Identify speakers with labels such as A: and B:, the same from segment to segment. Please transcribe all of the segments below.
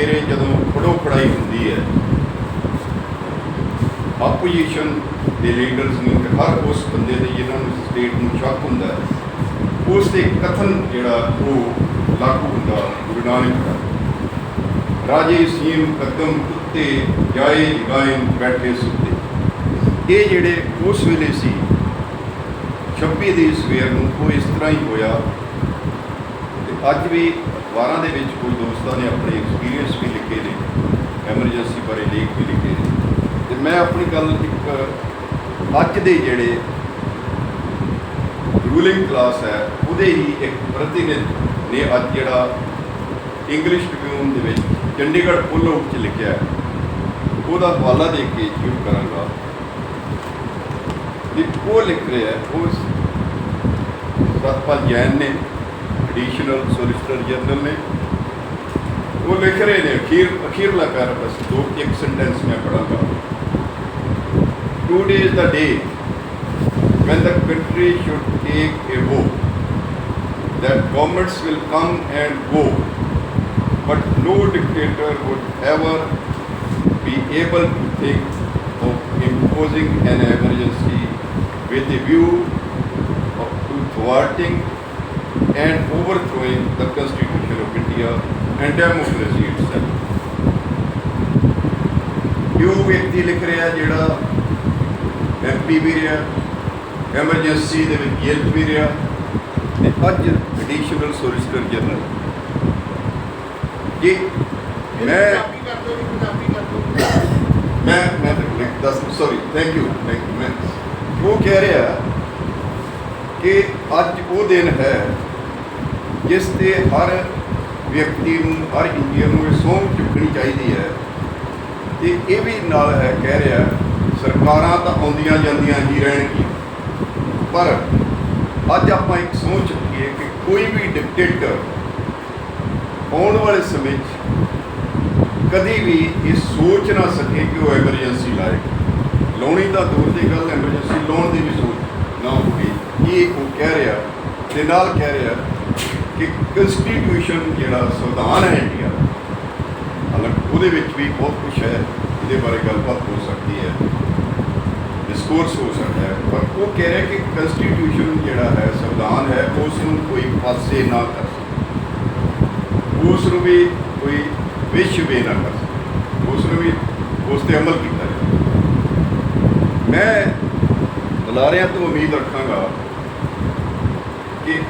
A: ਸਵੇਰੇ ਜਦੋਂ ਫੜੋ ਫੜਾਈ ਹੁੰਦੀ ਹੈ ਆਪੋਜੀਸ਼ਨ ਦੇ ਲੀਡਰਸ ਨੂੰ ਤੇ ਹਰ ਉਸ ਬੰਦੇ ਦੇ ਜਿਨ੍ਹਾਂ ਨੂੰ ਸਟੇਟ ਨੂੰ ਸ਼ੱਕ ਹੁੰਦਾ ਹੈ, ਉਸ ਦੇ ਕਥਨ ਜਿਹੜਾ ਉਹ ਲਾਗੂ ਹੁੰਦਾ ਗੁਰੂ ਨਾਨਕ ਦਾ। ਰਾਜੇ ਸੀਮ ਕਦਮ ਕੁੱਤੇ ਜਾਏ ਗਾਇਨ ਬੈਠੇ ਸੁੱਤੇ। ਇਹ ਜਿਹੜੇ ਉਸ ਵੇਲੇ ਸੀ 26 ਦੀ ਸਵੇਰ ਨੂੰ ਉਹ ਇਸ ਤਰ੍ਹਾਂ ਹੀ ਹੋਇਆ। ਤੇ ਅੱਜ ਵੀ ਅਖਬਾਰਾਂ ਦੇ ਵਿੱਚ ਕੋਈ ਦੋਸਤਾਂ ਨੇ ਆਪਣੇ ਐਕਸਪੀਰੀਅੰਸ ਵੀ ਲਿਖੇ ਨੇ ਐਮਰਜੈਂਸੀ ਬਾਰੇ ਲੇਖ ਵੀ ਲਿਖੇ ਨੇ। ਤੇ ਮੈਂ ਆਪਣੀ ਗੱਲ ਇੱਕ, ਅੱਜ ਦੇ ਜਿਹੜੇ ਰੂਲਿੰਗ ਕਲਾਸ ਹੈ, ਉਹਦੇ ਹੀ ਇੱਕ ਪ੍ਰਤੀਨਿਧ ਨੇ ਅੱਜ ਜਿਹੜਾ ਇੰਗਲਿਸ਼ ਟ੍ਰਿਬਿਊਨ ਦੇ ਵਿੱਚ ਚੰਡੀਗੜ੍ਹ ਪੁੱਲ ਆਊਟ 'ਚ ਲਿਖਿਆ ਉਹਦਾ ਹਵਾਲਾ ਦੇ ਕੇ ਸ਼ੁਰੂ ਕਰਾਂਗਾ। ਕਿ ਉਹ ਲਿਖ ਰਿਹਾ ਹੈ ਉਸ ਸਤਪਾਲ ਜੈਨ ਨੇ। एडिशनल सोलिसिटर जनरल ने, वो लिख रहे थे अखीर अखीरला कर बस दो एक सेंटेंस में पढ़ा today is the day when the country should take a vow that governments will come and go but no dictator would ever be able to think of imposing an emergency with view of to thwarting and overthrowing the Constitution of India and democracy itself. ਇਹ ਵਿਅਕਤੀ ਲਿਖ ਰਿਹਾ ਜਿਹੜਾ MP ਵੀ ਰਿਹਾ emergency ਦੇ ਵਿੱਚ ਜੇਲ੍ਹ ਵੀ ਰਿਹਾ ਤੇ ਅੱਜ ਐਡੀਸ਼ਨਲ ਸੋਲਿਸਿਟਰ ਜਨਰਲ ਜੀ ਮੈਂ ਮੈਂ ਮੈਂ ਦੱਸ sorry thank you thank you ਮੈਂ ਉਹ ਕਹਿ ਰਿਹਾ ਕਿ ਅੱਜ ਉਹ ਦਿਨ ਹੈ ਜਿਸ ਤੇ ਹਰ ਵਿਅਕਤੀ ਨੂੰ, ਹਰ ਇੰਡੀਅਨ ਨੂੰ ਇਹ ਸਹੁੰ ਚੁੱਕਣੀ ਚਾਹੀਦੀ ਹੈ। ਤੇ ਇਹ ਵੀ ਨਾਲ ਹੈ ਕਹਿ ਰਿਹਾ, ਸਰਕਾਰਾਂ ਤਾਂ ਆਉਂਦੀਆਂ ਜਾਂਦੀਆਂ ਹੀ ਰਹਿਣਗੀਆਂ। ਪਰ ਅੱਜ ਆਪਾਂ ਇੱਕ ਸਹੁੰ ਚੁੱਕੀਏ ਕਿ ਕੋਈ ਵੀ ਡਿਕਟੇਟਰ ਆਉਣ ਵਾਲੇ ਸਮੇਂ 'ਚ ਕਦੀ ਵੀ ਇਹ ਸੋਚ ਨਾ ਸਕੇ ਕਿ ਉਹ ਐਮਰਜੈਂਸੀ ਲਾਏ। ਲਾਉਣੀ ਤਾਂ ਦੂਰ ਦੀ ਗੱਲ ਐਮਰਜੈਂਸੀ ਲਾਉਣ ਦੀ ਵੀ ਸੋਚ ਨਾ ਹੋਵੇ। ਇਹ ਉਹ ਕਹਿ ਰਿਹਾ ਤੇ ਨਾਲ ਕਹਿ ਰਿਹਾ ਕਿ ਕਨਸਟੀਟਿਊਸ਼ਨ ਜਿਹੜਾ ਸੰਵਿਧਾਨ ਹੈ ਇੰਡੀਆ, ਹਾਲਾਂਕਿ ਉਹਦੇ ਵਿੱਚ ਵੀ ਬਹੁਤ ਕੁਝ ਹੈ, ਇਹਦੇ ਬਾਰੇ ਗੱਲਬਾਤ ਹੋ ਸਕਦੀ ਹੈ ਡਿਸਕੋਰਸ ਹੋ ਸਕਦਾ ਹੈ, ਪਰ ਉਹ ਕਹਿ ਰਿਹਾ ਕਿ ਕਨਸਟੀਟਿਊਸ਼ਨ ਜਿਹੜਾ ਹੈ, ਸੰਵਿਧਾਨ ਹੈ, ਉਸ ਨੂੰ ਕੋਈ ਪਾਸੇ ਨਾ ਕਰ ਸਕੇ। ਉਸ ਨੂੰ ਵੀ ਕੋਈ ਵਿਸ਼ ਵੇ ਨਾ ਕਰ ਸਕੇ। ਉਸ ਨੂੰ ਵੀ ਉਸ ਤੇ ਅਮਲ ਕੀਤਾ ਜਾਵੇ। ਮੈਂ ਬੁਲਾਰਿਆਂ ਤੋਂ ਉਮੀਦ ਰੱਖਾਂਗਾ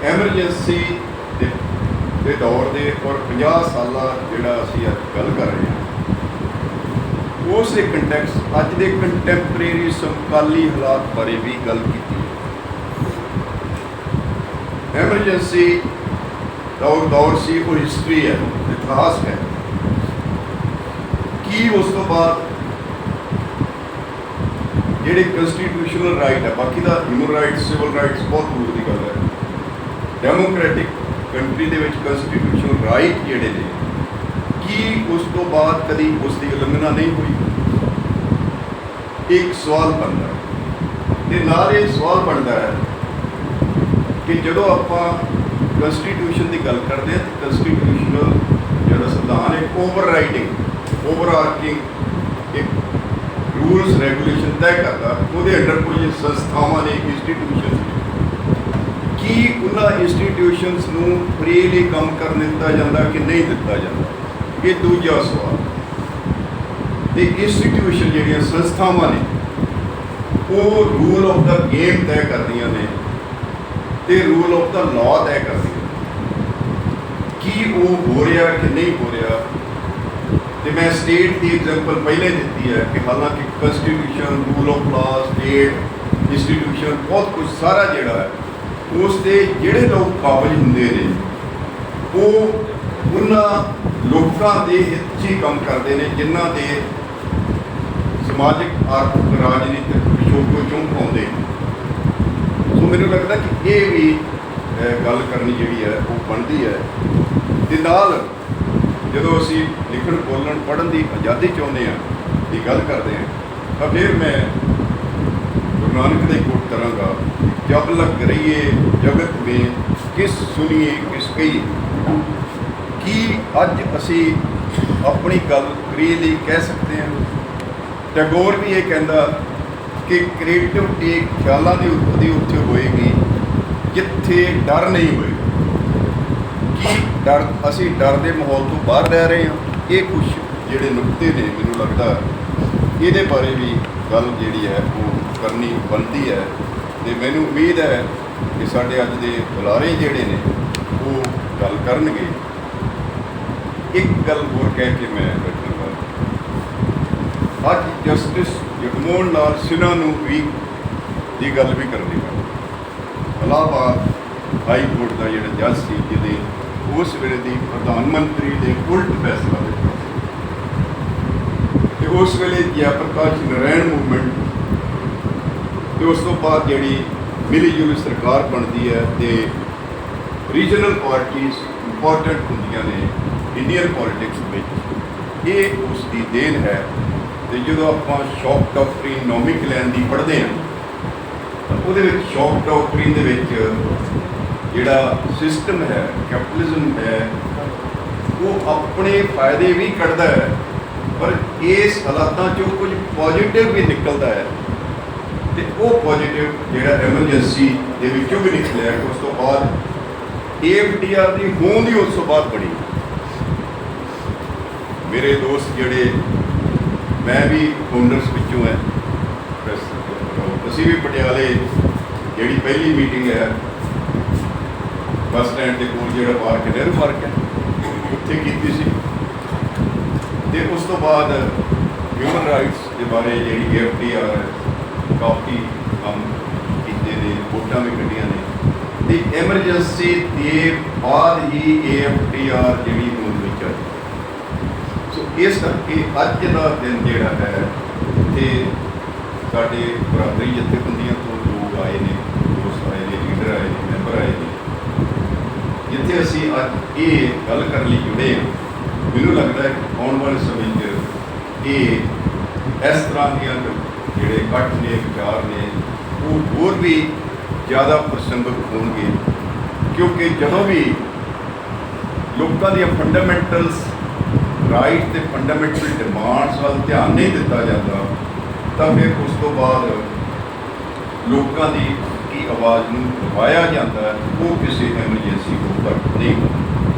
A: ਐਮਰਜੈਂਸੀ ਦੇ ਦੇ ਦੌਰ ਦੇ ਔਰ 50 ਸਾਲਾਂ ਜਿਹੜਾ ਅਸੀਂ ਅੱਜ ਗੱਲ ਕਰ ਰਹੇ ਹਾਂ। ਉਸ ਦੇ ਕੰਟੈਕਸਟ ਅੱਜ ਦੇ ਕੰਟੈਂਪਰੇਰੀ ਸਮਕਾਲੀ ਹਾਲਾਤ ਬਾਰੇ ਵੀ ਗੱਲ ਕੀਤੀ ਹੈ। ਐਮਰਜੈਂਸੀ ਦੌਰ ਦੌਰ ਸੀ, ਉਹ ਹਿਸਟਰੀ ਹੈ, ਇਤਿਹਾਸ ਹੈ। ਕੀ ਉਸ ਤੋਂ ਬਾਅਦ ਜਿਹੜੇ ਕਨਸਟੀਟਿਊਸ਼ਨਲ ਰਾਈਟ ਹੈ, ਬਾਕੀ ਦਾ ਹਿਊਮਨ ਰਾਈਟਸ ਸਿਵਲ ਰਾਈਟਸ ਬਹੁਤ ਦੂਰ ਦੀ ਗੱਲ ਹੈ। ਡੈਮੋਕ੍ਰੈਟਿਕ ਕੰਟਰੀ ਦੇ ਵਿੱਚ ਕਨਸਟੀਟਿਊਸ਼ਨਲ ਰਾਈਟ ਜਿਹੜੇ ਨੇ, ਕੀ ਉਸ ਤੋਂ ਬਾਅਦ ਕਦੀ ਉਸ ਦੀ ਉਲੰਘਣਾ ਨਹੀਂ ਹੋਈ? ਇੱਕ ਸਵਾਲ ਬਣਦਾ ਹੈ। ਤੇ ਨਾਲ ਇਹ ਸਵਾਲ ਬਣਦਾ ਹੈ ਕਿ ਜਦੋਂ ਆਪਾਂ ਕਨਸਟੀਟਿਊਸ਼ਨ ਦੀ ਗੱਲ ਕਰਦੇ ਹਾਂ, ਤਾਂ ਕਨਸਟੀਟਿਊਸ਼ਨਲ ਜਿਹੜਾ ਸੰਵਿਧਾਨ ਹੈ ਓਵਰਰਾਈਡਿੰਗ ਓਵਰਆਰਕਿੰਗ ਇੱਕ ਰੂਲਸ ਰੈਗੂਲੇਸ਼ਨ ਤੈਅ ਕਰਦਾ, ਉਹਦੇ ਅੰਡਰ ਕੁਝ ਸੰਸਥਾਵਾਂ ਨੇ ਇੰਸਟੀਟਿਊਸ਼ਨ ਕੀ ਉਹਨਾਂ ਇੰਸਟੀਟਿਊਸ਼ਨਸ ਨੂੰ ਫ੍ਰੀਲੀ ਕੰਮ ਕਰਨ ਦਿੱਤਾ ਜਾਂਦਾ ਕਿ ਨਹੀਂ ਦਿੱਤਾ ਜਾਂਦਾ? ਇਹ ਦੂਜਾ ਸਵਾਲ। ਤੇ ਇੰਸਟੀਟਿਊਸ਼ਨ ਜਿਹੜੀਆਂ ਸੰਸਥਾਵਾਂ ਨੇ, ਉਹ ਰੂਲ ਆਫ ਦਾ ਗੇਮ ਤੈਅ ਕਰਦੀਆਂ ਨੇ ਤੇ ਰੂਲ ਆਫ ਦਾ ਲਾਅ ਤੈਅ ਕਰਦੀਆਂ ਕੀ ਉਹ ਹੋ ਰਿਹਾ ਕਿ ਨਹੀਂ ਹੋ ਰਿਹਾ? ਤੇ ਮੈਂ ਸਟੇਟ ਦੀ ਐਗਜ਼ਾਮਪਲ ਪਹਿਲੇ ਦਿੱਤੀ ਹੈ ਕਿ ਹਾਲਾਂਕਿ constitution rule of law state institution ਬਹੁਤ ਕੁਝ ਸਾਰਾ ਜਿਹੜਾ ਹੈ ਉਸ ਦੇ ਜਿਹੜੇ ਲੋਕ ਕਾਬਜ ਹੁੰਦੇ ਨੇ, ਉਹ ਉਹਨਾਂ ਲੋਕਾਂ ਦੇ ਇੱਥੇ ਕੰਮ ਕਰਦੇ ਨੇ, ਜਿਨ੍ਹਾਂ ਦੇ ਸਮਾਜਿਕ, ਆਰਥਿਕ, ਰਾਜਨੀਤਿਕ ਪਿਛੋਕੜ ਚੋਂ ਆਉਂਦੇ ਨੇ। ਸੋ ਮੈਨੂੰ ਲੱਗਦਾ ਕਿ ਇਹ ਵੀ ਗੱਲ ਕਰਨੀ ਜਿਹੜੀ ਹੈ, ਉਹ ਬਣਦੀ ਹੈ। ਤੇ ਨਾਲ ਜਦੋਂ ਅਸੀਂ ਲਿਖਣ, ਬੋਲਣ, ਪੜ੍ਹਨ ਦੀ ਆਜ਼ਾਦੀ ਚਾਹੁੰਦੇ ਹਾਂ, ਦੀ ਗੱਲ ਕਰਦੇ ਹਾਂ, ਤਾਂ ਫਿਰ ਮੈਂ ਗੁਰੂ ਨਾਨਕ ਦੇ ਕੋਟ ਕਰਾਂਗਾ। ਜਬ ਲਗ ਰਹੀਏ, ਜਗਤ ਵਿੱਚ ਕਿਸ ਸੁਣੀਏ ਕਿਸ ਕਹੀਏ? ਕੀ ਅੱਜ ਅਸੀਂ ਆਪਣੀ ਗੱਲ ਫ੍ਰੀਲੀ ਕਹਿ ਸਕਦੇ ਹਾਂ? ਟੈਗੋਰ ਵੀ ਇਹ ਕਹਿੰਦਾ ਕਿ ਕ੍ਰੀਏਟਿਵਿਟੀ ਖਿਆਲਾਂ ਦੀ ਉਤਪਤੀ ਉੱਥੇ ਹੋਏਗੀ, ਜਿੱਥੇ ਡਰ ਨਹੀਂ ਹੋਏਗਾ। ਕੀ ਡਰ, ਅਸੀਂ ਡਰ ਦੇ ਮਾਹੌਲ ਤੋਂ ਬਾਹਰ ਰਹਿ ਰਹੇ ਹਾਂ? ਇਹ ਕੁਝ ਜਿਹੜੇ ਨੁਕਤੇ ਨੇ, ਮੈਨੂੰ ਲੱਗਦਾ ਇਹਦੇ ਬਾਰੇ ਵੀ ਗੱਲ ਜਿਹੜੀ ਹੈ, ਉਹ ਕਰਨੀ ਬਣਦੀ ਹੈ। ਤੇ ਮੈਨੂੰ ਉਮੀਦ ਹੈ ਕਿ ਸਾਡੇ ਅੱਜ ਦੇ ਬੁਲਾਰੇ ਜਿਹੜੇ ਨੇ, ਉਹ ਗੱਲ ਕਰਨਗੇ। ਇੱਕ ਗੱਲ ਹੋਰ ਕਹਿ ਕੇ ਮੈਂ ਬੈਠੂੰਗਾ ਅੱਜ ਜਸਟਿਸ ਜਗਮੋਹਨ ਲਾਲ ਸਿਨਹਾ ਨੂੰ ਵੀ ਦੀ ਗੱਲ ਵੀ ਕਰਨੀ ਹੈ। ਇਲਾਹਾਬਾਦ ਹਾਈ ਕੋਰਟ ਦਾ ਜਿਹੜਾ ਜੱਜ ਸੀ, ਜਿਹਦੇ ਉਸ ਵੇਲੇ ਦੀ ਪ੍ਰਧਾਨ ਮੰਤਰੀ ਦੇ ਉਲਟ ਫੈਸਲਾ ਦਿੱਤਾ ਸੀ। ਤੇ ਉਸ ਵੇਲੇ ਜੈ ਪ੍ਰਕਾਸ਼ ਨਾਰਾਇਣ ਮੂਵਮੈਂਟ ਤੇ ਉਸ ਤੋਂ ਬਾਅਦ ਜਿਹੜੀ ਮਿਲੀ ਜੁਲੀ ਸਰਕਾਰ ਬਣਦੀ ਹੈ ਤੇ ਰੀਜਨਲ ਪਾਰਟੀਆਂ ਇੰਪੋਰਟੈਂਟ ਹੁੰਦੀਆਂ ਨੇ ਇੰਡੀਅਨ ਪੋਲਿਟਿਕਸ ਵਿੱਚ। ਇਹ ਉਸ ਦੀ ਦੇਣ ਹੈ ਤੇ ਜਦੋਂ ਆਪਾਂ ਸ਼ੌਕ ਡਾਕਟਰੀਨ ਨੋਮਿਕ ਲੈਣ ਦੀ ਪੜ੍ਹਦੇ ਹਾਂ, ਤਾਂ ਉਹਦੇ ਵਿੱਚ ਸ਼ੌਕ ਡਾਕਟਰੀਨ ਦੇ ਵਿੱਚ ਜਿਹੜਾ ਸਿਸਟਮ ਹੈ ਕੈਪੀਟਲਿਜ਼ਮ ਹੈ, ਉਹ ਆਪਣੇ ਫਾਇਦੇ ਵੀ ਕੱਢਦਾ ਹੈ, ਪਰ ਇਸ ਹਾਲਾਤਾਂ 'ਚੋਂ ਕੁਝ ਪੋਜ਼ਿਟਿਵ ਵੀ ਨਿਕਲਦਾ ਹੈ। ਤੇ ਉਹ ਪੋਜ਼ੀਟਿਵ ਜਿਹੜਾ ਐਮਰਜੈਂਸੀ ਦੇ ਵਿੱਚੋਂ ਵੀ ਨਿਕਲਿਆ ਉਸ ਤੋਂ ਬਾਅਦ ਏਐਫਡੀਆਰ ਦੀ ਹੋਂਦ ਹੀ ਉਸ ਤੋਂ ਬਾਅਦ ਬਣੀ। ਮੇਰੇ ਦੋਸਤ ਜਿਹੜੇ, ਮੈਂ ਵੀ ਫਾਊਂਡਰਸ ਵਿੱਚੋਂ ਹੈ। ਅਸੀਂ ਵੀ ਪਟਿਆਲੇ ਜਿਹੜੀ ਪਹਿਲੀ ਮੀਟਿੰਗ ਹੈ, ਬੱਸ ਸਟੈਂਡ ਦੇ ਕੋਲ ਜਿਹੜਾ ਪਾਰਕ ਹੈ, ਨਹਿਰੂ ਪਾਰਕ ਹੈ, ਉੱਥੇ ਕੀਤੀ ਸੀ। ਤੇ ਉਸ ਤੋਂ ਬਾਅਦ ਹਿਊਮਨ ਰਾਈਟਸ ਦੇ ਬਾਰੇ ਜਿਹੜੀ ਐਫਡੀਆਰ ਹੈ ਕਾਫੀ ਕੰਮ ਕੀਤੇ ਨੇ, ਵੋਟਾਂ ਵੀ ਕੱਢੀਆਂ ਨੇ। ਤੇ ਐਮਰਜੈਂਸੀ ਦੇ ਬਾਅਦ ਹੀ ਏਐਫਡੀਆਰ ਜਿਹੜੀ ਹੋਂਦ ਵਿੱਚ ਆਈ ਸੋ ਇਸ ਕਰਕੇ ਅੱਜ ਦਾ ਦਿਨ ਜਿਹੜਾ ਹੈ ਤੇ ਸਾਡੇ ਬਰਾਦਰੀ ਜਥੇਬੰਦੀਆਂ ਤੋਂ ਲੋਕ ਆਏ ਨੇ, ਦੋਸਤ ਆਏ ਨੇ ਲੀਡਰ ਆਏ ਨੇ ਮੈਂਬਰ ਆਏ ਨੇ। ਜਿੱਥੇ ਅਸੀਂ ਅੱਜ ਇਹ ਗੱਲ ਕਰਨ ਲਈ ਜੁੜੇ ਹਾਂ, ਮੈਨੂੰ ਲੱਗਦਾ ਹੈ ਕਿ ਆਉਣ ਵਾਲੇ ਸਮੇਂ 'ਚ ਇਹ ਇਸ ਤਰ੍ਹਾਂ ਦੀਆਂ ਜਿਹੜੇ ਇਕੱਠ ਨੇ, ਵਿਚਾਰ ਨੇ, ਉਹ ਹੋਰ ਵੀ ਜ਼ਿਆਦਾ ਪ੍ਰਸੰਗਕ ਹੋਣਗੇ। ਕਿਉਂਕਿ ਜਦੋਂ ਵੀ ਲੋਕਾਂ ਦੀਆਂ ਫੰਡਾਮੈਂਟਲਸ ਰਾਈਟ ਤੇ ਫੰਡਾਮੈਂਟਲ ਡਿਮਾਂਡਸ ਵੱਲ ਧਿਆਨ ਨਹੀਂ ਦਿੱਤਾ ਜਾਂਦਾ, ਤਾਂ ਫਿਰ ਉਸ ਤੋਂ ਬਾਅਦ ਲੋਕਾਂ ਦੀ ਕੀ ਆਵਾਜ਼ ਨੂੰ ਦਬਾਇਆ ਜਾਂਦਾ, ਉਹ ਕਿਸੇ ਐਮਰਜੈਂਸੀ ਤੋਂ ਘੱਟ ਨਹੀਂ ਹੁੰਦਾ।